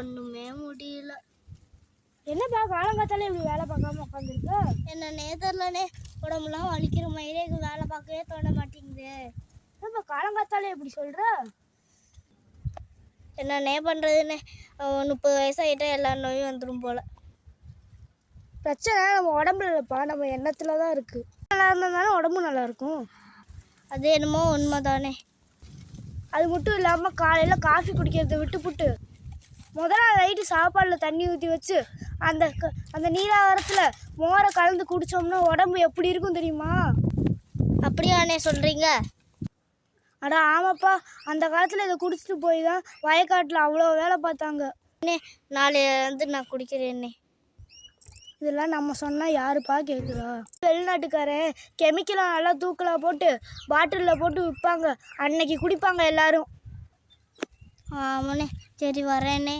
ஒன்றுமே முடியல. என்னப்பா காலங்காத்தால இப்படி வேலை பார்க்காம உட்காந்துருக்க? என்னன்னே தெரிலனே உடம்புலாம் வலிக்கிற மாதிரியே வேலை பார்க்கவே தோண மாட்டேங்குது. என்னப்பா காலங்காத்தால இப்படி சொல்ற? என்னன்னே பண்ணுறதுன்னு முப்பது வயசாகிட்டா எல்லா நோயும் வந்துடும் போல். பிரச்சனை நம்ம உடம்புல இல்லைப்பா நம்ம எண்ணத்துல தான் இருக்கு. நல்லா இருந்தால் தானே உடம்பு நல்லா இருக்கும். அது என்னமோ உண்மைதானே. அது மட்டும் இல்லாமல் காலையில் காஃபி குடிக்கிறத விட்டுப்புட்டு முதல் நாள் நைட்டு சாப்பாடில் தண்ணி ஊற்றி வச்சு அந்த அந்த நீராகாரத்தில் மோரை கலந்து குடித்தோம்னா உடம்பு எப்படி இருக்கும் தெரியுமா? அப்படியாண்ணே சொல்கிறீங்க அட ஆமாப்பா அந்த காலத்தில் இதை குடிச்சிட்டு போய் தான் வயக்காட்டில் அவ்வளோ வேலை பார்த்தாங்க. அண்ணே நாளையிலேருந்து நான் குடிக்கிறேன்னே இதெல்லாம் நம்ம சொன்னால் யாருப்பா கேட்குறா வெளிநாட்டுக்காரன் கெமிக்கலாக நல்லா தூக்கலாக போட்டு பாட்டிலில் போட்டு விற்பாங்க அன்னைக்கு குடிப்பாங்க எல்லாரும். ആ മോനെ ചേരി പറയണേ